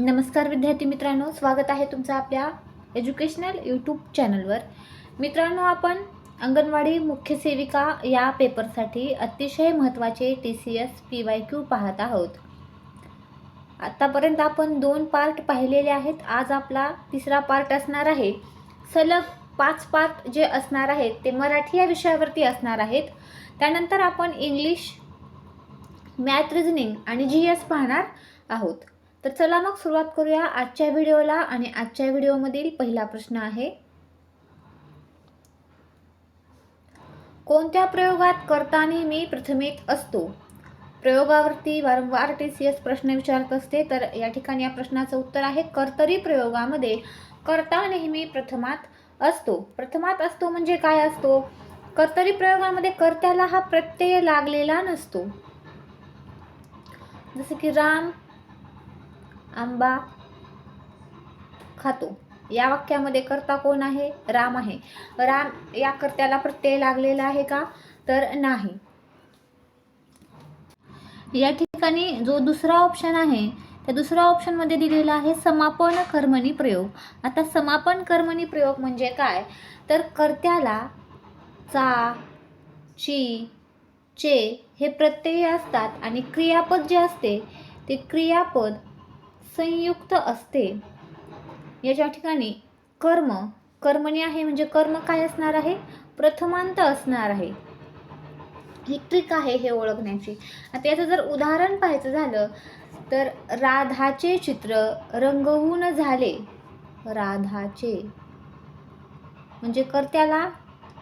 नमस्कार विद्यार्थी मित्रांनो स्वागत आहे तुमचं आपल्या एज्युकेशनल यूट्यूब चॅनलवर मित्रांनो आपण अंगणवाडी मुख्य सेविका या पेपरसाठी अतिशय महत्त्वाचे T C S P Y Q पाहत आहोत. आत्तापर्यंत आपण दोन पार्ट पाहिलेले आहेत. आज आपला तिसरा पार्ट असणार आहे. सलग पाच पार्ट जे असणार आहेत ते मराठी या विषयावरती असणार आहेत. त्यानंतर आपण इंग्लिश मॅथ रिझनिंग आणि जी एस पाहणार आहोत. तर चला मग सुरुवात करूया आजच्या व्हिडिओला आणि आजच्या व्हिडिओमधील पहिला प्रश्न आहे. कोणत्या प्रयोगात करताना नेहमी प्रथमेत असतो? प्रयोगावरती वारंवार टी सी एस प्रश्न विचारत असते तर या ठिकाणी या प्रश्नाचं उत्तर आहे कर्तरी प्रयोगामध्ये कर्ता नेहमी प्रथमात असतो. प्रथमात असतो म्हणजे काय असतो? कर्तरी प्रयोगामध्ये कर्त्याला हा प्रत्यय लागलेला नसतो. जसं की राम आंबा खातो. या वाक्यामध्ये कर्ता कोण आहे? राम आहे. राम या कर्त्याला प्रत्यय लागलेला आहे का? तर नाही. या ठिकाणी जो दुसरा ऑप्शन आहे त्या दुसऱ्या ऑप्शनमध्ये दिलेला आहे समापन कर्मणी प्रयोग. आता समापन कर्मणी प्रयोग म्हणजे काय? तर कर्त्याला चा ची चे हे प्रत्यय असतात आणि क्रियापद जे असते ते क्रियापद संयुक्त असते. याच्या ठिकाणी कर्म कर्मणी आहे म्हणजे कर्म काय असणार आहे? प्रथमांत असणार आहे. ही ट्रिक आहे हे ओळखण्याची. आता याचं जर उदाहरण पाहायचं झालं तर राधाचे चित्र रंगवून झाले. राधाचे. म्हणजे कर्त्याला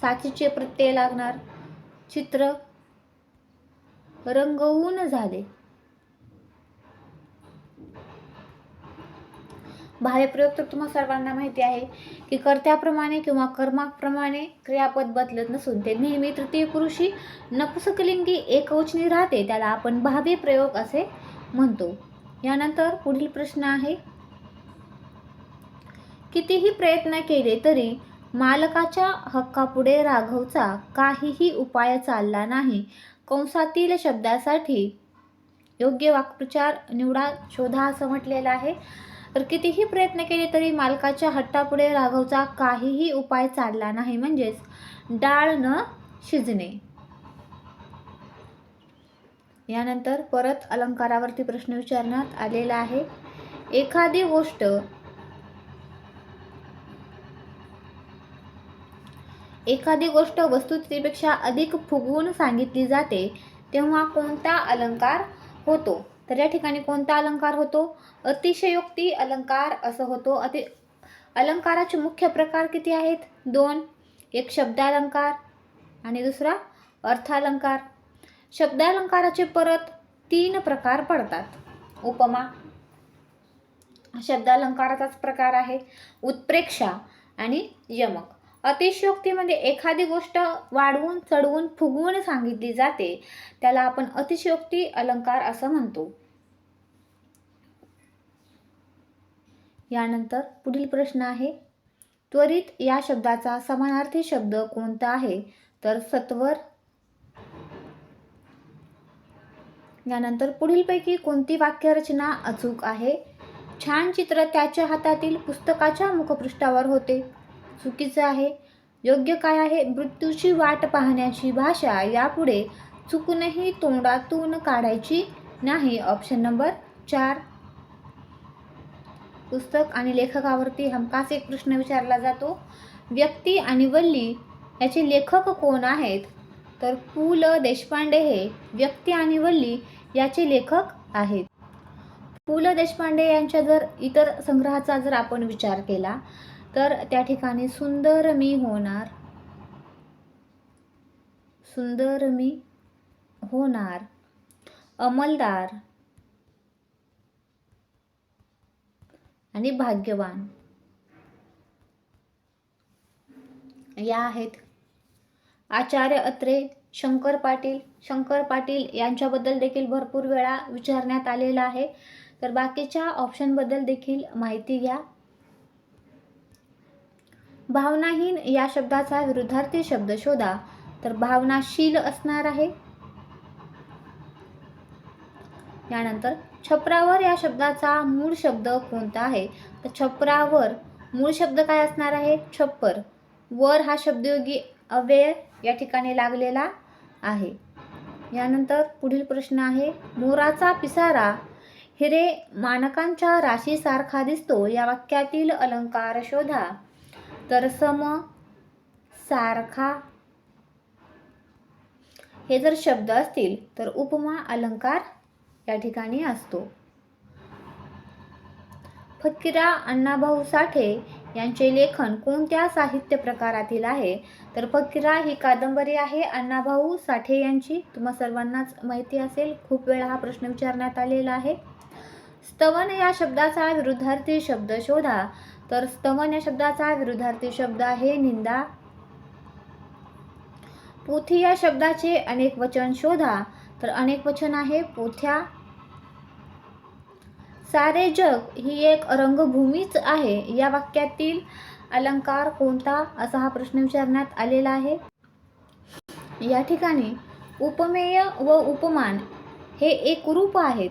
साचीचे प्रत्यय लागणार. चित्र रंगवून झाले. बाह्यप्रयोग तर तुम्हा सर्वांना माहिती आहे की कर्त्याप्रमाणे किंवा कर्माप्रमाणे क्रियापद बदलत नसून ते नेहमी तृतीय पुरुषी नपुसकलिंगी एकवचनी राहते त्याला आपण भावी प्रयोग असे म्हणतो. यानंतर पुढील प्रश्न आहे कितीही प्रयत्न केले तरी मालकाच्या हक्कापुढे राघवचा काहीही उपाय चालला नाही. कंसातील शब्दासाठी योग्य वाक्प्रचार निवडा शोधा असं म्हटलेलं आहे. तर कितीही प्रयत्न केले तरी मालकाच्या हट्टापुढे राघवचा काहीही उपाय चालला नाही म्हणजेच डाळ न शिजणे. यानंतर परत अलंकारावरती प्रश्न विचारण्यात आलेला आहे. एखादी गोष्ट एखादी गोष्ट वस्तुस्थितीपेक्षा अधिक फुगवून सांगितली जाते तेव्हा कोणता अलंकार होतो? तर या ठिकाणी कोणता अलंकार होतो? अतिशयोक्ती अलंकार असं होतो. अति अलंकाराचे मुख्य प्रकार किती आहेत? दोन एक शब्दालंकार आणि दुसरा अर्थालंकार. शब्दालंकाराचे परत तीन प्रकार पडतात. उपमा शब्दालंकाराचाच प्रकार आहे. उत्प्रेक्षा आणि यमक. अतिशयोक्तीमध्ये एखादी गोष्ट वाढवून चढवून फुगवून सांगितली जाते. त्याला आपण अतिशयोक्ती अलंकार असं म्हणतो. यानंतर पुढील प्रश्न आहे. त्वरित या शब्दाचा समानार्थी शब्द कोणता आहे? तर सत्वर. यानंतर पुढीलपैकी कोणती वाक्यरचना अचूक आहे? छान चित्र त्याच्या हातातील पुस्तकाच्या मुखपृष्ठावर होते. चुकीचं आहे. योग्य काय आहे? मृत्यूची वाट पाहण्याची भाषा यापुढे चुकूनही तोंडातून काढायची नाही. ऑप्शन नंबर चार. पुस्तक आणि लेखकावरती हमखास एक प्रश्न विचारला जातो. व्यक्ती आणि वल्ली याचे लेखक कोण आहेत? तर पु ल देशपांडे हे व्यक्ती आणि वल्ली याचे लेखक आहेत. पु ल देशपांडे यांच्या जर इतर संग्रहाचा जर आपण विचार केला तर त्या ठिकाणी सुंदर मी होणार सुंदर मी होणार अमलदार आणि भाग्यवान. या आहेत आचार्य अत्रे शंकर पाटील. शंकर पाटील यांच्याबद्दल देखील भरपूर वेळा विचारण्यात आलेला आहे. तर बाकीच्या ऑप्शनबद्दल देखील माहिती घ्या. भावनाहीन या शब्दाचा विरुद्धार्थी शब्द शोधा. तर भावनाशील असणार आहे. यानंतर छपरावर या शब्दाचा मूळ शब्द कोणता आहे? तर छपरावर मूळ शब्द काय असणार आहे? छप्पर. वर हा शब्दयोगी अव्यय या ठिकाणी लागलेला आहे. यानंतर पुढील प्रश्न आहे मोराचा पिसारा हिरे मानकांच्या राशीसारखा दिसतो या वाक्यातील अलंकार शोधा. तर सम सारखा. हे जर शब्द असतील तर उपमा अलंकार या ठिकाणी असतो. फकीरा अण्णाभाऊ साठे यांचे लेखन कोणत्या साहित्य प्रकारातील आहे? तर फकीरा ही कादंबरी आहे अण्णाभाऊ साठे यांची. तुम्हा सर्वांनाच माहिती असेल खूप वेळा हा प्रश्न विचारण्यात आलेला आहे. स्तवन या शब्दाचा विरुद्धार्थी शब्द शोधा. तर स्तवन या शब्दाचा विरुद्धार्थी शब्द आहे निंदा. पोथी या शब्दाचे अनेक वचन शोधा. तर अनेक वचन आहे पोथ्या सारे जग ही एक रंगभूमीच आहे. या वाक्यातील अलंकार कोणता? असा हा प्रश्न विचारण्यात आलेला आहे. या ठिकाणी उपमेय व उपमान हे एकरूप आहेत.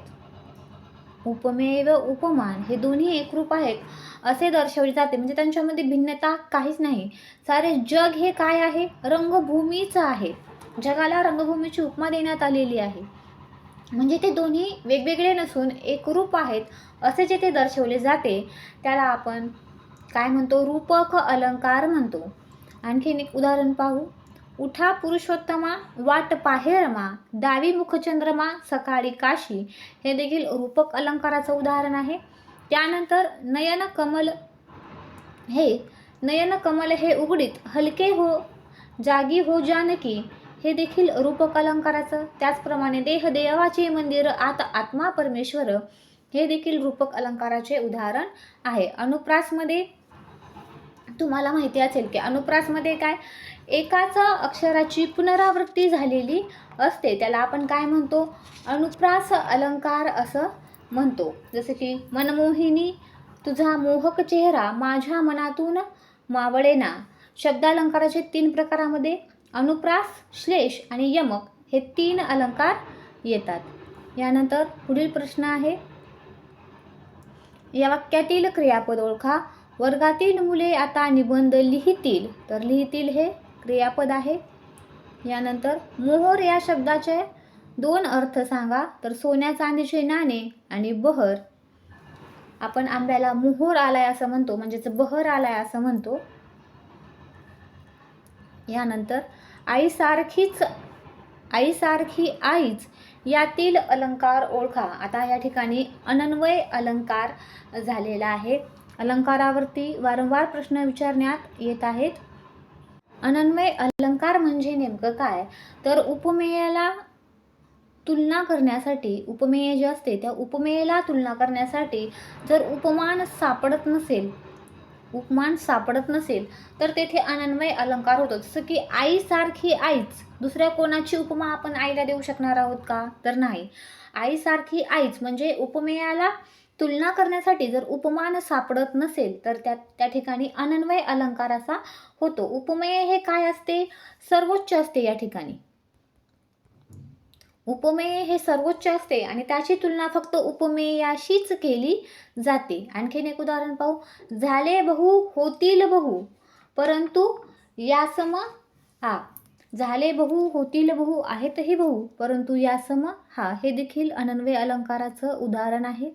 उपमेय व उपमान हे दोन्ही एकरूप आहेत असे दर्शवले जाते. म्हणजे त्यांच्यामध्ये भिन्नता काहीच नाही. सारे जग हे काय आहे? रंगभूमीच आहे. जगाला रंगभूमीची उपमा देण्यात आलेली आहे. म्हणजे ते दोन्ही वेगवेगळे नसून एकरूप आहेत असे जे ते दर्शवले जाते त्याला आपण काय म्हणतो? रूपक अलंकार म्हणतो. आणखीन एक उदाहरण पाहू. उठा पुरुषोत्तमा वाट पाहेरमा दावी मुखचंद्रमा सकाळी काशी. हे देखील रूपक अलंकाराचं उदाहरण आहे. त्यानंतर नयन कमल हे नयन कमल हे उघडीत हलके हो जागी हो जानकी. हे देखील रूपक अलंकाराचं. त्याचप्रमाणे देह देवाचे मंदिर आत आत्मा परमेश्वर हे देखील रूपक अलंकाराचे उदाहरण आहे. अनुप्रासमध्ये तुम्हाला माहिती असेल की अनुप्रासमध्ये काय? एकाच अक्षराची पुनरावृत्ती झालेली असते. त्याला आपण काय म्हणतो? अनुप्रास अलंकार असं म्हणतो. जसं की मनमोहिनी तुझा मोहक चेहरा माझ्या मनातून मावळेना. शब्दालंकाराचे तीन प्रकारामध्ये अनुप्रास श्लेष आणि यमक हे तीन अलंकार येतात. यानंतर पुढील प्रश्न आहे. या वाक्यातील क्रियापद ओळखा. वर्गातील मुले आता निबंध लिहितील. तर लिहितील हे क्रियापद आहे. यानंतर मोहर या शब्दाचे दोन अर्थ सांगा. तर सोन्या चांदीचे नाणे आणि बहर. आपण आंब्याला मोहर आलाय असं म्हणतो म्हणजेच बहर आलाय असं म्हणतो. यानंतर आईसारखीच आईसारखी आईच यातील अलंकार ओळखा. आता या ठिकाणी अनन्वय अलंकार झालेला आहे. अलंकारावरती वारंवार प्रश्न विचारण्यात येत आहेत. अनन्वय अलंकार म्हणजे नेमकं काय? तर उपमेयाला तुलना करण्यासाठी उपमेय जे असते त्या उपमेयाला तुलना करण्यासाठी जर उपमान सापडत नसेल उपमान सापडत नसेल तर तेथे अनन्वय अलंकार होतो. जसं की आईसारखी आईच दुसऱ्या कोणाची उपमा आपण आईला देऊ शकणार आहोत का? तर नाही. आईसारखी आईच म्हणजे उपमेयाला तुलना करण्यासाठी जर उपमान सापडत नसेल तर त्या त्या ठिकाणी अनन्वय अलंकार असा होतो. उपमेय हे काय असते? सर्वोच्च असते या ठिकाणी. उपमेय हे सर्वोच्च असते आणि त्याची तुलना फक्त उपमेयाशीच केली जाते. आणखीन एक उदाहरण पाहू. झाले बहु होतील बहु. परंतु यासम हा झाले बहु होतील बहु आहेतही बहु. परंतु यासम हा हे देखील अनन्वय अलंकाराचं उदाहरण आहे.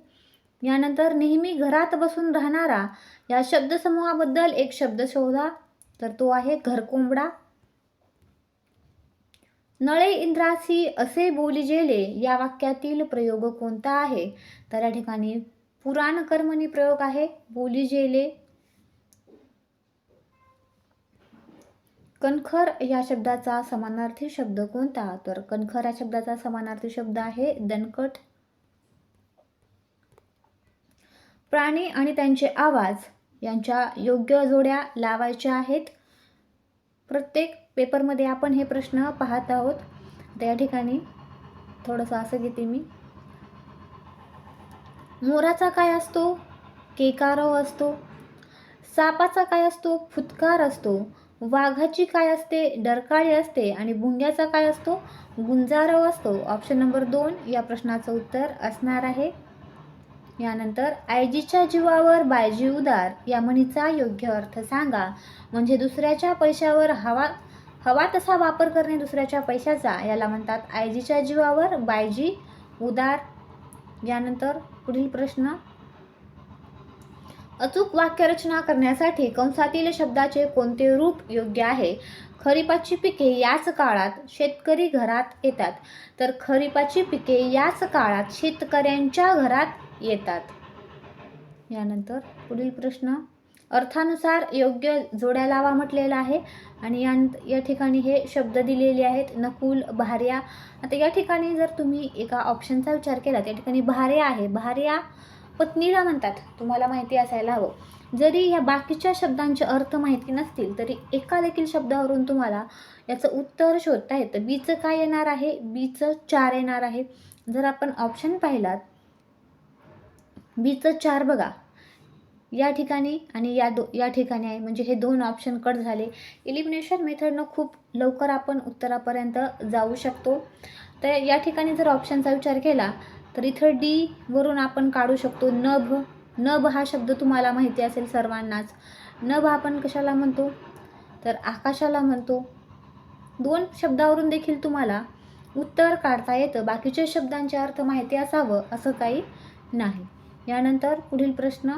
यानंतर नेहमी घरात बसून राहणारा या शब्दसमूहाबद्दल एक शब्द शोधा. तर तो आहे घरकोंबडा. नळे इंद्रासी असे बोली जेले या वाक्यातील प्रयोग कोणता आहे? तर या ठिकाणी पुराण कर्मणी प्रयोग आहे. बोली जेले. कणखर या शब्दाचा समानार्थी शब्द कोणता? तर कणखर या शब्दाचा समानार्थी शब्द आहे दणकट. प्राणी आणि त्यांचे आवाज यांच्या योग्य जोड्या लावायच्या आहेत. प्रत्येक पेपरमध्ये आपण हे प्रश्न पाहत आहोत. त्या ठिकाणी थोडंसं असं घेते मी. मोराचा काय असतो? केकारव असतो. सापाचा काय असतो? फुतकार असतो. वाघाची काय असते? डरकाळी असते. आणि भुंग्याचा काय असतो? गुंजारव असतो. ऑप्शन नंबर दोन या प्रश्नाचं उत्तर असणार आहे. यानंतर आयजीच्या जीवावर बायजी उदार या म्हणीचा योग्य अर्थ सांगा. म्हणजे दुसऱ्याच्या पैशावर हवा हवा तसा वापर करणे दुसऱ्याच्या पैशाचा याला म्हणतात आयजीच्या जीवावर बायजी उदार. यानंतर पुढील प्रश्न. अचूक वाक्यरचना करण्यासाठी कंसातील शब्दाचे कोणते रूप योग्य आहे? खरीपाची पिके याच काळात शेतकरी घरात येतात. तर खरीपाची पिके याच काळात शेतकऱ्यांच्या घरात येतात. यानंतर पुढील प्रश्न अर्थानुसार योग्य जोड्या लावा म्हटलेला आहे आणि या या ठिकाणी हे शब्द दिलेले आहेत नकुल भार्या. आता या ठिकाणी जर तुम्ही एका ऑप्शनचा विचार केला त्या ठिकाणी भार्या आहे. भार्या पत्नीला म्हणतात. तुम्हाला माहिती असायला हवं. जरी या बाकीच्या शब्दांचे अर्थ माहिती नसतील तरी एका देखील शब्दावरून तुम्हाला याचं उत्तर शोधता येतं. बीचं काय येणार आहे? बीचं चार येणार आहे. जर आपण ऑप्शन पाहिलात बीचं चार बघा. या ठिकाणी आणि या दो या ठिकाणी आहे. म्हणजे हे दोन ऑप्शन कट झाले. इलिमिनेशन मेथडनं खूप लवकर आपण उत्तरापर्यंत जाऊ शकतो. तर या ठिकाणी जर ऑप्शनचा विचार केला तर इथं डी वरून आपण काढू शकतो नभ. नभ हा शब्द तुम्हाला माहिती असेल सर्वांनाच. नभ आपण कशाला म्हणतो? तर आकाशाला म्हणतो. दोन शब्दावरून देखील तुम्हाला उत्तर काढता येतं. बाकीच्या शब्दांचे अर्थ माहिती असावं असं काही नाही. यानंतर पुढील प्रश्न.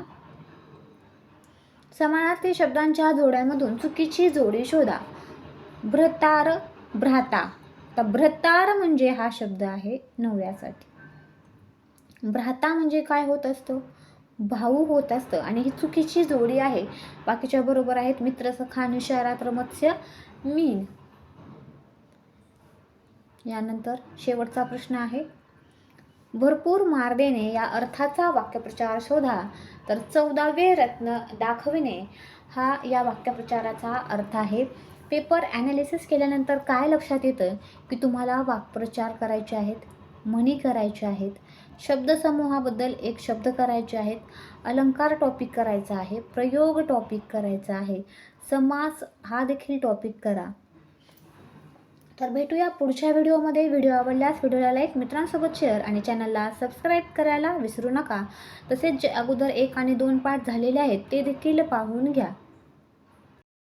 समानार्थी शब्दांच्या जोड्यांमधून चुकीची जोडी शोधा. भ्रतार भ्राता. आता भ्रतार म्हणजे हा शब्द आहे नवऱ्यासाठी. भ्राता म्हणजे काय होत असतं? भाऊ होत असतं आणि ही चुकीची जोडी आहे. बाकीच्या बरोबर आहेत मित्र सखा निशारात्र मत्स्य मीन. यानंतर शेवटचा प्रश्न आहे. भरपूर मार देणे या अर्थाचा वाक्यप्रचार शोधा. तर चौदावे रत्न दाखविणे हा या वाक्यप्रचाराचा अर्थ आहे. पेपर ॲनालिसिस केल्यानंतर काय लक्षात येतं? की तुम्हाला वाक्प्रचार करायचे आहेत म्हणी करायचे आहेत शब्दसमूहाबद्दल एक शब्द करायचे आहेत अलंकार टॉपिक करायचा आहे प्रयोग टॉपिक करायचा आहे समास हा देखील टॉपिक करा. तर भेटूया पुढच्या व्हिडिओमध्ये. व्हिडिओ आवडल्यास व्हिडिओला लाईक मित्रांसोबत शेअर आणि चॅनलला सबस्क्राईब करायला विसरू नका. तसेच जे अगोदर एक आणि दोन पाठ झालेले आहेत ते देखील पाहून घ्या.